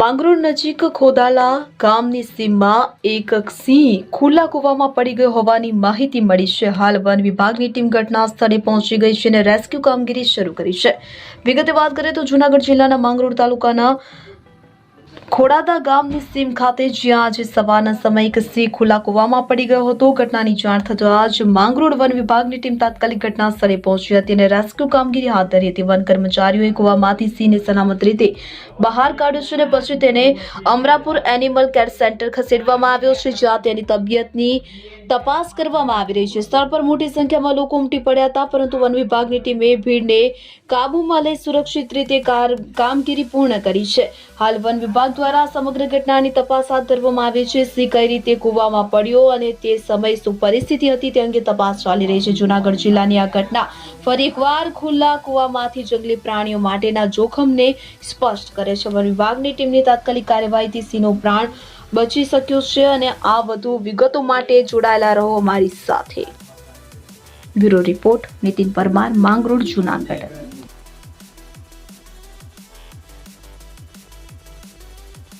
માંગરોળ નજીક ખોદાલા ગામની સીમમાં એક સિંહ ખુલ્લા કૂવામાં પડી ગયો હોવાની માહિતી મળી છે. હાલ વન વિભાગની ટીમ ઘટના સ્થળે પહોંચી ગઈ છે અને રેસ્ક્યુ કામગીરી શરૂ કરી છે. વિગતે વાત કરીએ તો જૂનાગઢ જિલ્લાના માંગરોળ તાલુકાના ખોડાદા ગામની સીમ ખાતે જ્યાં આજે સવારના સમયે એક સિંહ ખુલ્લા કૂવામાં પડી ગયો હતો. ઘટનાની જાણ થતાં જ માંગરોળ વન વિભાગની ટીમ તાત્કાલિક ઘટના સ્થળે પહોંચી હતી અને રેસ્ક્યુ કામગીરી હાથ ધરી હતી. વન કર્મચારીઓએ કૂવામાંથી સિંહને સલામત રીતે બહાર કાઢ્યો છે અને પછી તેને અમરાપુર એનિમલ કેર સેન્ટર ખસેડવામાં આવ્યો છે, જ્યાં તેની તબિયતની તપાસ કરવામાં આવી રહી છે. સ્થળ પર મોટી સંખ્યામાં લોકો ઉમટી પડ્યા હતા, પરંતુ વન વિભાગની ટીમે ભીડને કાબૂમાં લઈ સુરક્ષિત રીતે કામગીરી પૂર્ણ કરી છે. હાલ વન વિભાગ દ્વારા સમગ્ર ઘટનાની તપાસ હાથ ધરવામાં આવી છે. સિંહ કઈ રીતે કૂવામાં પડ્યો અને તે સમય શું પરિસ્થિતિ હતી તે અંગે તપાસ ચાલી રહી છે. જૂનાગઢ જિલ્લાની આ ઘટના ફરી એકવાર ખુલ્લા કૂવામાંથી જંગલી પ્રાણીઓ માટેના જોખમને સ્પષ્ટ કરે છે. વન વિભાગની ટીમની તાત્કાલિક કાર્યવાહીથી સિંહનો પ્રાણ બચી શક્યો છે અને આ વધુ વિગતો માટે જોડાયેલા રહો અમારી સાથે. Bureau report Nitin Parmar, Mangrol, Junagadh.